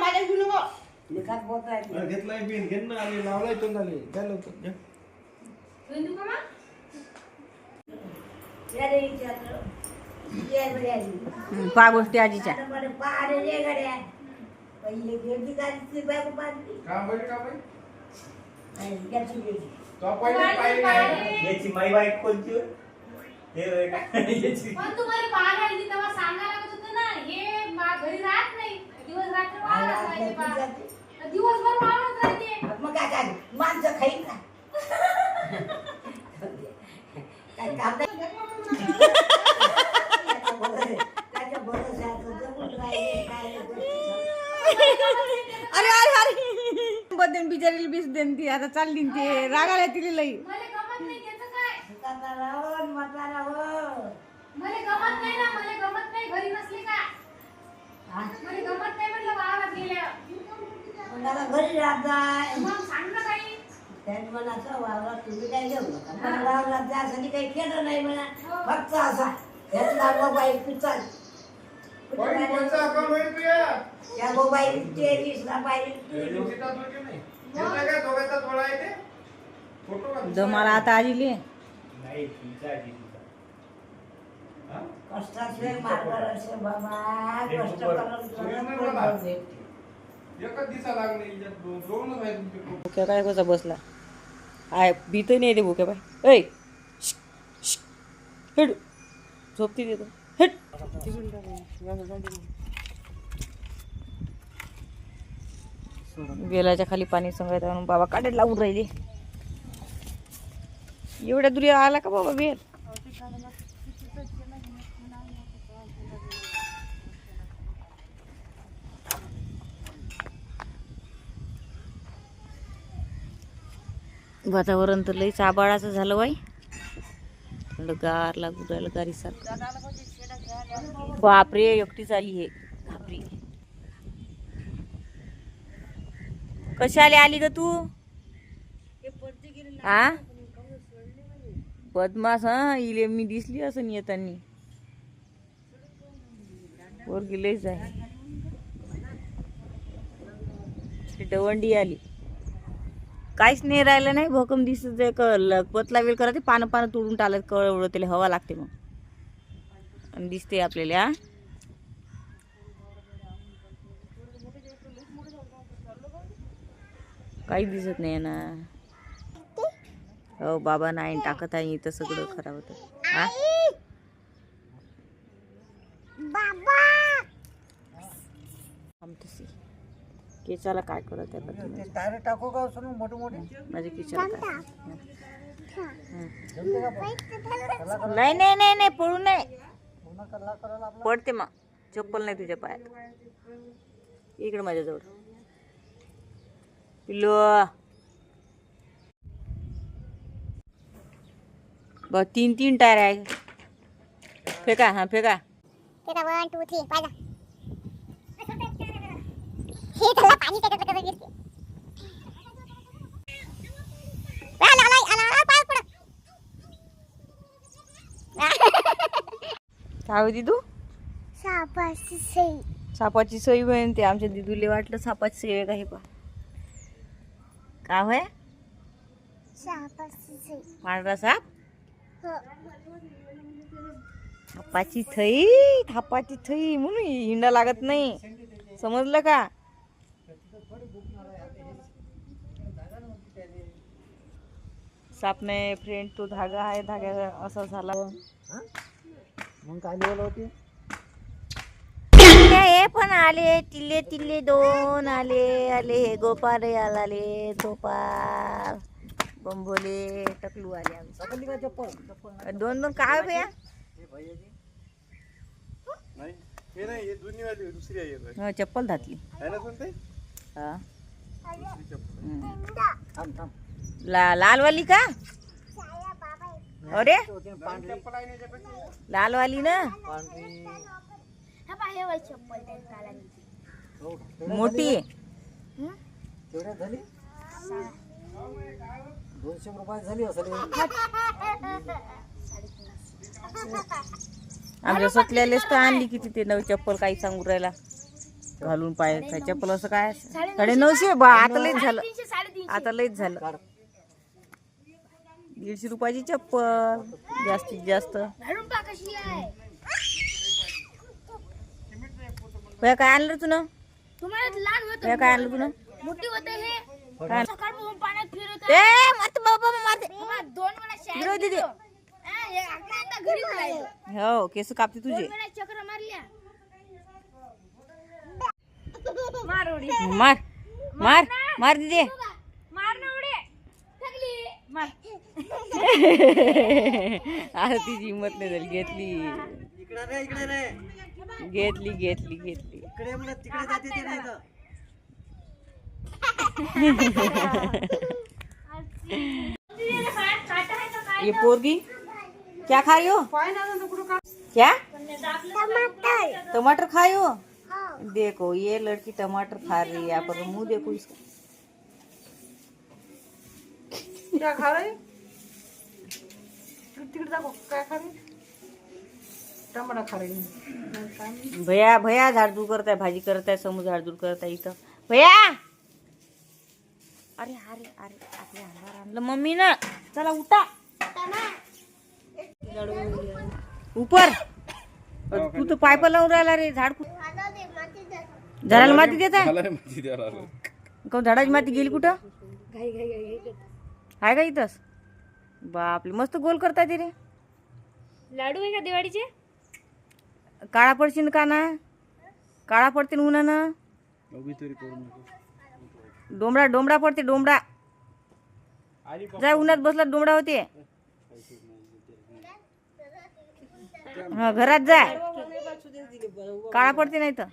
माझ्या घेऊ नको लिखात घेतलाय बिन घेत ना आले लावलाय आली. हं, पहा गोष्टी आजीच्या. पहिले गेली ती बायको पाहिली. का बाई का बाई आणि याची गेली. तो पहिले पाहिजे नाही. याची माई बाईक कोणती? हे? याची पण तुम्हाला तेव्हा सांगायला लागत होतं ना हे मा- घरी राहत नाही. दिवस रात्र वावरात. दिवसभर वावरात राहते. मग काय काय माणसं खाईल का काय काम नाही. त्याच्या भरोसा- त्याच्या भरोशावर जगून राहिले, काय गोष्टी अरे अरे अरे. बदन बिचारीला बीस देन ती आता चालली न ते. रागाला तिला लई. मला गमत नाही म्हातारा राहो, म्हातारा हो. मला गमत नाही ना मला गमत नाही घरी नसले का? हा? मला गमत नाही म्हटलं वावरात गेल्या. मग आता घरी राहत जाय. मग सांग ना काही त्यात मला असं वावरात तुम्ही काय घेऊ नका. मला वावरात जायसाठी काही केलं नाही म्हणा. फक्त असा. घेतला मोबाईल पिचाल बाई, कोणचा account होईल तुझ्या? त्या मोबाईल पाहिजे दोघांचा थोडा आहे ते? फोटो का? दमाला आता आजीले नाही. हा? कष्टाशिवाय कष्ट करून एकच दिसा लागले दोन दोनच आहे तुमचे फोटो. भुक्या काय कसा बसला? आय भीत नाही ते भुक्या बाय ऐ हेड. झोपती देतो हेट बेलाच्या खाली पाणी संगायचं म्हणून बाबा काढे लावून राहिले. एवढ्या दुरी आला का बाबा बेल वातावरण तर लईच आबाळाचं झालं बाई. थंडगार लागू राहिलं गाडीसारखं बापरे एकटीच आली हे. बापरे. कशी आली आली ग तू? हा बदमास हा इले मी दिसली असं येतानी वर गेलेच आहे. डवंडी आली. काहीच नाही राहिलं नाही भोकम दिसत आहे पतला वेल करा ते पानं पानं तोडून टाकलं कळ त्याला हवा लागते मग. आणि दिसते आपल्याला काही काहीच दिसत नाही ना. हो बाबा नाही टाकत आहे इथं सगळं खराब होतं. हा? केसाला काय करत आहे? टायर टाकू का सोनू मोठे मोठे माझ्या किचन काय? नाही नाही नाही नाही पडू नाही पडते मग. चप्पल नाही तुझ्या पायात. इकडे माझ्याजवळ. पिल्लू. ब तीन तीन टायर आहे. फेका हा फेका. त्याचा वन टू थ्री पाहिजा. हे त्याला पाणी त्याच्यात कसं काय होती तू? सापाची सई. सापाची सोय बहीण ते आमच्या दिदूले वाटलं सापाची सोय आहे का हे पा काय होय? सापाची सई. पांढरा साप? थापाची थई थापाची थई म्हणून हिंडा लागत नाही. समजलं का? साप नाही फ्रेंड तो धागा आहे धागा असा झाला. मग काय लेवल होती? हे पण आले तिल्ले तिल्ले दोन आले आले हे गोपाल आले गोपाल. बंबोले टकलू आले आमचे. चप्पल? दोन दोन काय भैया? नाही हे नाही हे जुनी वाली दुसरी आहे चप्पल घातली हा. ला लालवाली का? अरे? लालवाली ना? हा हो, मोठी दोनशे रुपये झाली असेल आमच्या सटल्यालेच तर आणली किती ते नवी चप्पल काही सांगू राहिला. घालून पाय काय चप्पल असं काय? साडे नऊशे बा आता लईच झालं. आता लईच झालं. दीडशे रुपयाची चप्पल जास्तीत जास्त. काय आणलं तुनं? काय आणलं तुनं? मोठी होते हे. काय सकाळपासून पाण्यात फिरत ए मत बाबा मारते बाबा, दोन वेळा शाळेत फिरव दीदी. गेलो. हा, हे आता आता घरी राहिलो. हो केस कापते दोन तुझे वेळा चक्र मारल्या मार मार मार दिदे मार ना उडे थकली आता तिची हिंमत नाही झाली घेतली इकडे रे इकडे रे घेतली घेतली घेतली ये पोरगी क्या खाई हो? क्या? टमाटर खाई हो? देखो ये लड़की टमाटर खा रही है पर मुंह देखो इसका। क्या खा रही? खा रही? खा रही भैया भैया झाडझूड करताय भाजी करताय समूह झाडझूड करताय इथं। भैया! अरे अरे अरे आपल्या अंगावर आणलं मम्मी ना चला उठा. ऊपर तू तर पायप लावून राहिला रे झाड झाडाला माती देत आहे? झाडाची माती गेली कुठं? आहे का इथंच? बापले मस्त गोल करताय ते रे. लाडू आहे का दिवाळीचे? काळा पडशील का ना? काळा पडते ना उन्हानं डोंबडा डोंबडा पडते डोंबडा जाय उन्हात बसला डोंबडा होते. हा घरात जाय. काळा पडते नाही तर